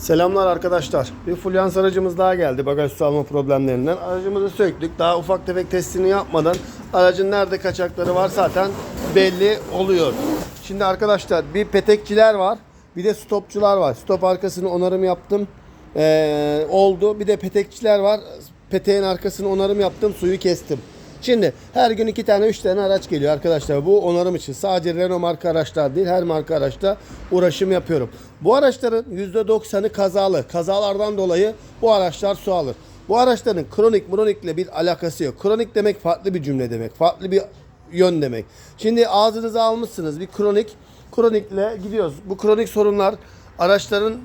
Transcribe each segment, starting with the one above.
Selamlar arkadaşlar. Bir fulyans aracımız daha geldi bagaj su alma problemlerinden. Aracımızı söktük. Daha ufak tefek testini yapmadan aracın nerede kaçakları var zaten belli oluyor. Şimdi arkadaşlar bir petekçiler var. Bir de stopçular var. Stop arkasını onarım yaptım. Ee, oldu. Bir de petekçiler var. Peteğin arkasını onarım yaptım. Suyu kestim. Şimdi her gün iki tane üç tane araç geliyor arkadaşlar. Bu onarım için sadece Renault marka araçlar değil her marka araçta uğraşım yapıyorum. Bu araçların %90'ı kazalı. Kazalardan dolayı bu araçlar su alır. Bu araçların kronik kronikle bir alakası yok. Kronik demek farklı bir cümle demek. Farklı bir yön demek. Şimdi ağzınıza almışsınız bir kronik. Kronikle gidiyoruz. Bu kronik sorunlar araçların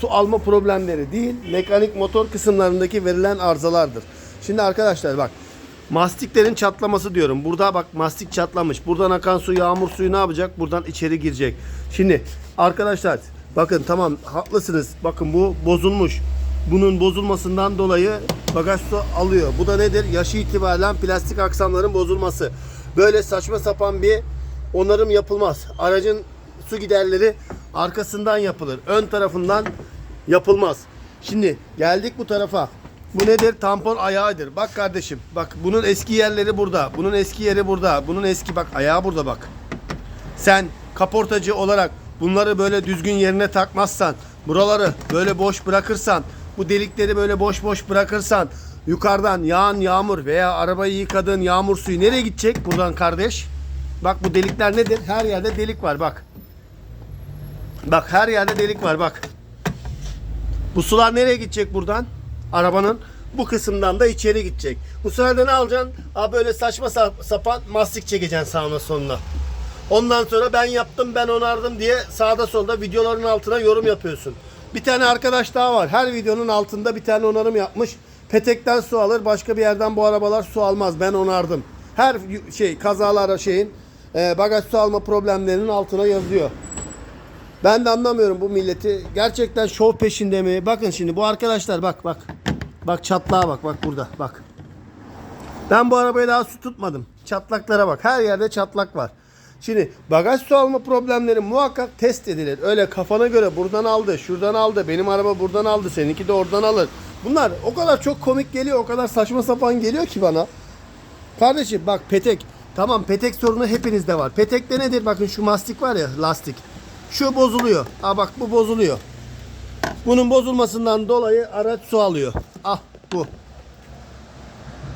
su alma problemleri değil, mekanik motor kısımlarındaki verilen arızalardır. Şimdi arkadaşlar bak Mastiklerin çatlaması diyorum. Burada bak mastik çatlamış. Buradan akan su yağmur suyu ne yapacak? Buradan içeri girecek. Şimdi arkadaşlar bakın tamam haklısınız. Bakın bu bozulmuş. Bunun bozulmasından dolayı bagaj su alıyor. Bu da nedir? Yaşı itibaren plastik aksamların bozulması. Böyle saçma sapan bir onarım yapılmaz. Aracın su giderleri arkasından yapılır. Ön tarafından yapılmaz. Şimdi geldik bu tarafa. Bu nedir? Tampon ayağıdır. Bak kardeşim. Bak bunun eski yerleri burada. Bunun eski yeri burada. Bunun eski bak ayağı burada bak. Sen kaportacı olarak bunları böyle düzgün yerine takmazsan, buraları böyle boş bırakırsan, bu delikleri böyle boş boş bırakırsan, yukarıdan yağan yağmur veya arabayı yıkadığın yağmur suyu nereye gidecek buradan kardeş? Bak bu delikler nedir? Her yerde delik var bak. Bak her yerde delik var bak. Bu sular nereye gidecek buradan? Arabanın bu kısımdan da içeri gidecek. Bu sefer de ne alacaksın? Aa böyle saçma sa- sapan mastik çekeceksin sağına sonuna. Ondan sonra ben yaptım ben onardım diye sağda solda videoların altına yorum yapıyorsun. Bir tane arkadaş daha var. Her videonun altında bir tane onarım yapmış. Petekten su alır. Başka bir yerden bu arabalar su almaz. Ben onardım. Her şey kazalara şeyin e, bagaj su alma problemlerinin altına yazıyor. Ben de anlamıyorum bu milleti. Gerçekten şov peşinde mi? Bakın şimdi bu arkadaşlar bak bak. Bak çatlağa bak bak burada bak. Ben bu arabaya daha su tutmadım. Çatlaklara bak. Her yerde çatlak var. Şimdi bagaj su alma problemleri muhakkak test edilir. Öyle kafana göre buradan aldı, şuradan aldı, benim araba buradan aldı, seninki de oradan alır. Bunlar o kadar çok komik geliyor, o kadar saçma sapan geliyor ki bana. Kardeşim bak petek. Tamam petek sorunu hepinizde var. Petekte nedir? Bakın şu mastik var ya lastik. Şu bozuluyor. Ha bak bu bozuluyor. Bunun bozulmasından dolayı araç su alıyor. Ah bu.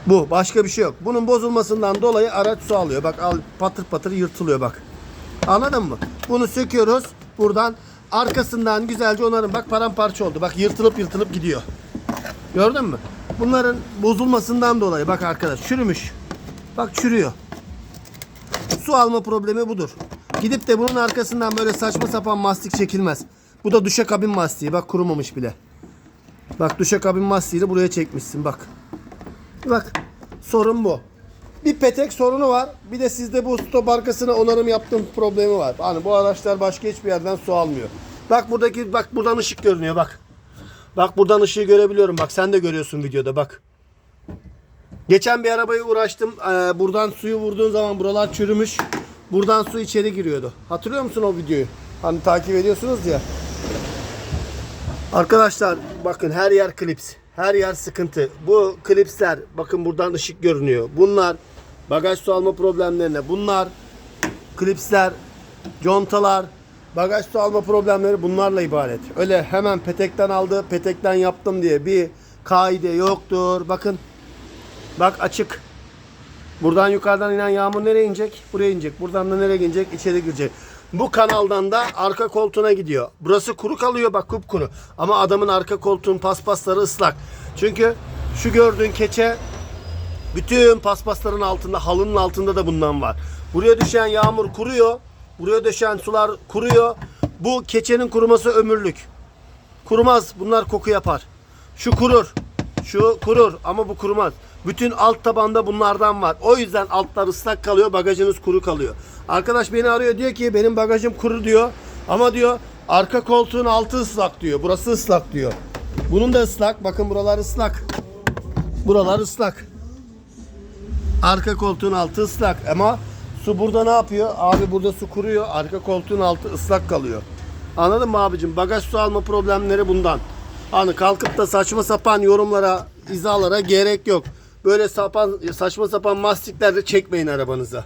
Bu başka bir şey yok. Bunun bozulmasından dolayı araç su alıyor. Bak al patır patır yırtılıyor bak. Anladın mı? Bunu söküyoruz. Buradan arkasından güzelce onarım. Bak paramparça oldu. Bak yırtılıp yırtılıp gidiyor. Gördün mü? Bunların bozulmasından dolayı bak arkadaş çürümüş. Bak çürüyor. Su alma problemi budur. Gidip de bunun arkasından böyle saçma sapan mastik çekilmez. Bu da duşakabin mastiği. Bak kurumamış bile. Bak duşakabin mastiğini buraya çekmişsin bak. Bak sorun bu. Bir petek sorunu var. Bir de sizde bu stop arkasına onarım yaptığım problemi var. Hani bu araçlar başka hiçbir yerden su almıyor. Bak buradaki bak buradan ışık görünüyor bak. Bak buradan ışığı görebiliyorum. Bak sen de görüyorsun videoda bak. Geçen bir arabayı uğraştım. Ee, buradan suyu vurduğun zaman buralar çürümüş. Buradan su içeri giriyordu. Hatırlıyor musun o videoyu? Hani takip ediyorsunuz ya. Arkadaşlar bakın her yer klips. Her yer sıkıntı. Bu klipsler bakın buradan ışık görünüyor. Bunlar bagaj su alma problemlerine. Bunlar klipsler, contalar, bagaj su alma problemleri bunlarla ibaret. Öyle hemen petekten aldı, petekten yaptım diye bir kaide yoktur. Bakın. Bak açık. Buradan yukarıdan inen yağmur nereye inecek? Buraya inecek. Buradan da nereye inecek? İçeri girecek. Bu kanaldan da arka koltuğuna gidiyor. Burası kuru kalıyor bak kupkuru. Ama adamın arka koltuğun paspasları ıslak. Çünkü şu gördüğün keçe bütün paspasların altında, halının altında da bundan var. Buraya düşen yağmur kuruyor. Buraya düşen sular kuruyor. Bu keçenin kuruması ömürlük. Kurumaz. Bunlar koku yapar. Şu kurur. Şu kurur ama bu kurumaz. Bütün alt tabanda bunlardan var. O yüzden altlar ıslak kalıyor, bagajınız kuru kalıyor. Arkadaş beni arıyor diyor ki benim bagajım kuru diyor. Ama diyor arka koltuğun altı ıslak diyor. Burası ıslak diyor. Bunun da ıslak. Bakın buralar ıslak. Buralar ıslak. Arka koltuğun altı ıslak ama su burada ne yapıyor? Abi burada su kuruyor. Arka koltuğun altı ıslak kalıyor. Anladın mı abicim? Bagaj su alma problemleri bundan. Hani kalkıp da saçma sapan yorumlara, izalara gerek yok. Böyle sapan, saçma sapan mastiklerle çekmeyin arabanıza.